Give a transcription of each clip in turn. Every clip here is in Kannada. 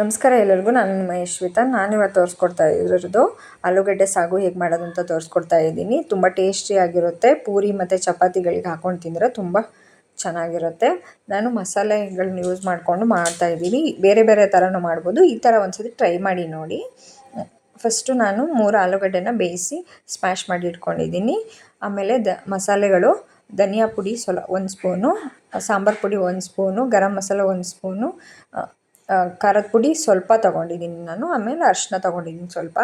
ನಮಸ್ಕಾರ ಎಲ್ಲರಿಗೂ, ನಾನು ನಿಮ್ಮ ಯಶ್ವಿತಾ. ನಾನಿವತ್ತು ತೋರಿಸ್ಕೊಡ್ತಾ ಇರೋದು, ಆಲೂಗಡ್ಡೆ ಸಾಗು ಹೇಗೆ ಮಾಡೋದು ಅಂತ ತೋರಿಸ್ಕೊಡ್ತಾ ಇದ್ದೀನಿ. ತುಂಬ ಟೇಸ್ಟಿಯಾಗಿರುತ್ತೆ ಪೂರಿ ಮತ್ತು ಚಪಾತಿಗಳಿಗೆ ಹಾಕೊಂಡು ತಿಂದರೆ ತುಂಬ ಚೆನ್ನಾಗಿರುತ್ತೆ. ನಾನು ಮಸಾಲೆಗಳನ್ನ ಯೂಸ್ ಮಾಡಿಕೊಂಡು ಮಾಡ್ತಾ ಇದ್ದೀನಿ. ಬೇರೆ ಬೇರೆ ಥರನೂ ಮಾಡ್ಬೋದು. ಈ ಥರ ಒಂದ್ಸತಿ ಟ್ರೈ ಮಾಡಿ ನೋಡಿ. ಫಸ್ಟು ನಾನು ಮೂರು ಆಲೂಗಡ್ಡೆನ ಬೇಯಿಸಿ ಸ್ಮ್ಯಾಶ್ ಮಾಡಿ ಇಟ್ಕೊಂಡಿದ್ದೀನಿ. ಆಮೇಲೆ ದ, ಮಸಾಲೆಗಳು, ಧನಿಯಾ ಪುಡಿ ಸ್ವಲ್ಪ ಒಂದು ಸ್ಪೂನು ಸಾಂಬಾರು ಪುಡಿ ಒಂದು ಸ್ಪೂನು ಗರಂ ಮಸಾಲ ಒಂದು ಸ್ಪೂನು ಖಾರದ ಪುಡಿ ಸ್ವಲ್ಪ ತೊಗೊಂಡಿದ್ದೀನಿ ನಾನು, ಆಮೇಲೆ ಅರಿಶಿನ ತೊಗೊಂಡಿದ್ದೀನಿ ಸ್ವಲ್ಪ.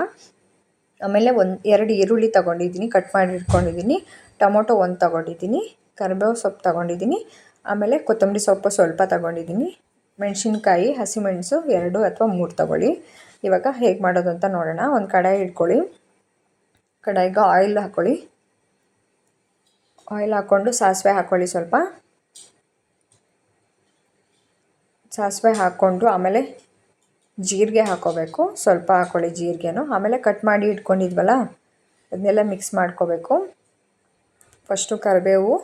ಆಮೇಲೆ ಒಂದು, ಎರಡು ಈರುಳ್ಳಿ ತೊಗೊಂಡಿದ್ದೀನಿ, ಕಟ್ ಮಾಡಿ ಇಟ್ಕೊಂಡಿದ್ದೀನಿ. ಟೊಮೊಟೊ ಒಂದು ತೊಗೊಂಡಿದ್ದೀನಿ, ಕರಿಬೇವು ಸೊಪ್ಪು ತೊಗೊಂಡಿದ್ದೀನಿ. ಆಮೇಲೆ ಕೊತ್ತಂಬರಿ ಸೊಪ್ಪು ಸ್ವಲ್ಪ ತೊಗೊಂಡಿದ್ದೀನಿ. ಮೆಣಸಿನ್ಕಾಯಿ, ಹಸಿಮೆಣಸು ಎರಡು ಅಥವಾ ಮೂರು ತೊಗೊಳ್ಳಿ. ಇವಾಗ ಹೇಗೆ ಮಾಡೋದು ಅಂತ ನೋಡೋಣ. ಒಂದು ಕಡಾಯಿ ಇಟ್ಕೊಳ್ಳಿ. ಕಡಾಯಿಗೆ ಆಯಿಲ್ ಹಾಕ್ಕೊಳ್ಳಿ ಆಯಿಲ್ ಹಾಕ್ಕೊಂಡು ಸಾಸಿವೆ ಹಾಕ್ಕೊಳ್ಳಿ ಸ್ವಲ್ಪ. ಸಾಸಿವೆ ಹಾಕ್ಕೊಂಡು ಆಮೇಲೆ ಜೀರಿಗೆ ಹಾಕ್ಕೋಬೇಕು ಸ್ವಲ್ಪ ಹಾಕ್ಕೊಳ್ಳಿ ಜೀರಿಗೆನೂ. ಆಮೇಲೆ ಕಟ್ ಮಾಡಿ ಇಟ್ಕೊಂಡಿದ್ವಲ್ಲ, ಅದನ್ನೆಲ್ಲ ಮಿಕ್ಸ್ ಮಾಡ್ಕೋಬೇಕು. ಫಸ್ಟು ಕರಿಬೇವು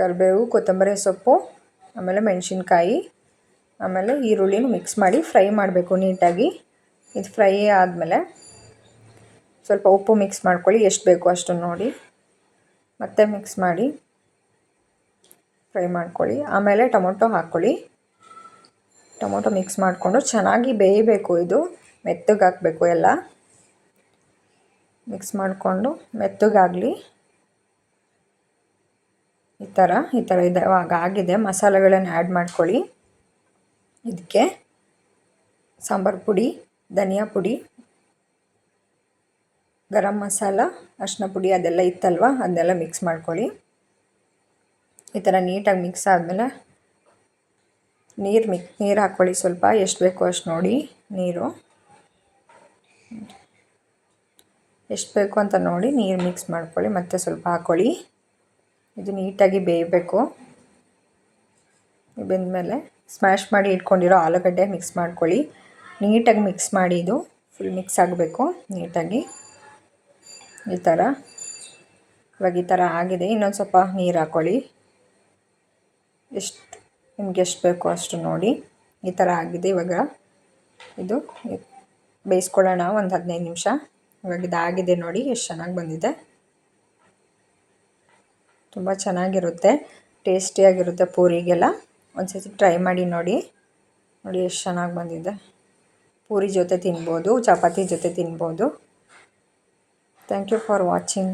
ಕರಿಬೇವು, ಕೊತ್ತಂಬರಿ ಸೊಪ್ಪು, ಆಮೇಲೆ ಮೆಣಸಿನ್ಕಾಯಿ, ಆಮೇಲೆ ಈರುಳ್ಳಿನ ಮಿಕ್ಸ್ ಮಾಡಿ ಫ್ರೈ ಮಾಡಬೇಕು ನೀಟಾಗಿ. ಇದು ಫ್ರೈ ಆದಮೇಲೆ ಸ್ವಲ್ಪ ಉಪ್ಪು ಮಿಕ್ಸ್ ಮಾಡ್ಕೊಳ್ಳಿ, ಎಷ್ಟು ಬೇಕು ಅಷ್ಟು ನೋಡಿ. ಮತ್ತೆ ಮಿಕ್ಸ್ ಮಾಡಿ ಫ್ರೈ ಮಾಡ್ಕೊಳ್ಳಿ. ಆಮೇಲೆ ಟೊಮೊಟೊ ಹಾಕ್ಕೊಳ್ಳಿ. ಟೊಮೊಟೊ ಮಿಕ್ಸ್ ಮಾಡಿಕೊಂಡು ಚೆನ್ನಾಗಿ ಬೇಯಬೇಕು ಇದು. ಮೆತ್ತಗೆ ಹಾಕಬೇಕು ಎಲ್ಲ. ಮಿಕ್ಸ್ ಮಾಡಿಕೊಂಡು ಮೆತ್ತಗಾಗಲಿ ಈ ಥರ ಈ ಥರ ಇದೆ ಆಗ ಆಗಿದೆ. ಮಸಾಲೆಗಳನ್ನು ಆ್ಯಡ್ ಮಾಡ್ಕೊಳ್ಳಿ. ಇದಕ್ಕೆ ಸಾಂಬಾರು ಪುಡಿ, ಧನಿಯಾ ಪುಡಿ, ಗರಂ ಮಸಾಲ ಅರಿಶಿನ ಪುಡಿ ಅದೆಲ್ಲ ಇತ್ತಲ್ವ? ಅದನ್ನೆಲ್ಲ ಮಿಕ್ಸ್ ಮಾಡ್ಕೊಳ್ಳಿ. ಈ ಥರ ನೀಟಾಗಿ ಮಿಕ್ಸ್ ಆದಮೇಲೆ ನೀರು ಮಿಕ್, ನೀರು ಹಾಕ್ಕೊಳ್ಳಿ ಸ್ವಲ್ಪ, ಎಷ್ಟು ಬೇಕೋ ಅಷ್ಟು ನೋಡಿ, ನೀರು. ಎಷ್ಟು ಬೇಕು ಅಂತ ನೋಡಿ ನೀರು ಮಿಕ್ಸ್ ಮಾಡ್ಕೊಳ್ಳಿ, ಮತ್ತೆ ಸ್ವಲ್ಪ ಹಾಕ್ಕೊಳ್ಳಿ. ಇದು ನೀಟಾಗಿ ಬೇಯಬೇಕು. ಬೆಂದಮೇಲೆ ಸ್ಮ್ಯಾಶ್ ಮಾಡಿ ಇಟ್ಕೊಂಡಿರೋ ಆಲೂಗಡ್ಡೆ ಮಿಕ್ಸ್ ಮಾಡ್ಕೊಳ್ಳಿ. ನೀಟಾಗಿ ಮಿಕ್ಸ್ ಮಾಡಿ ಇದು ಫುಲ್ ಮಿಕ್ಸ್ ಆಗಬೇಕು, ನೀಟಾಗಿ. ಈ ಥರ. ಇವಾಗ ಈ ಥರ ಆಗಿದೆ, ಇನ್ನೊಂದು ಸ್ವಲ್ಪ ನೀರು ಹಾಕ್ಕೊಳ್ಳಿ. ಎಷ್ಟು ನಿಮ್ಗೆ ಎಷ್ಟು ಬೇಕೋ ಅಷ್ಟು ನೋಡಿ. ಈ ಥರ ಆಗಿದೆ ಇವಾಗ. ಇದು ಬೇಯಿಸ್ಕೊಳ್ಳೋಣ ಒಂದು ಹದಿನೈದು ನಿಮಿಷ. ಇವಾಗ ಇದಾಗಿದೆ ನೋಡಿ, ಎಷ್ಟು ಚೆನ್ನಾಗಿ ಬಂದಿದೆ. ತುಂಬ ಚೆನ್ನಾಗಿರುತ್ತೆ, ಟೇಸ್ಟಿಯಾಗಿರುತ್ತೆ ಪೂರಿಗೆಲ್ಲ. ಒಂದು ಸತಿ ಟ್ರೈ ಮಾಡಿ ನೋಡಿ. ನೋಡಿ ಎಷ್ಟು ಚೆನ್ನಾಗಿ ಬಂದಿದೆ. ಪೂರಿ ಜೊತೆ ತಿನ್ಬೋದು, ಚಪಾತಿ ಜೊತೆ ತಿನ್ಬೋದು. Thank you for watching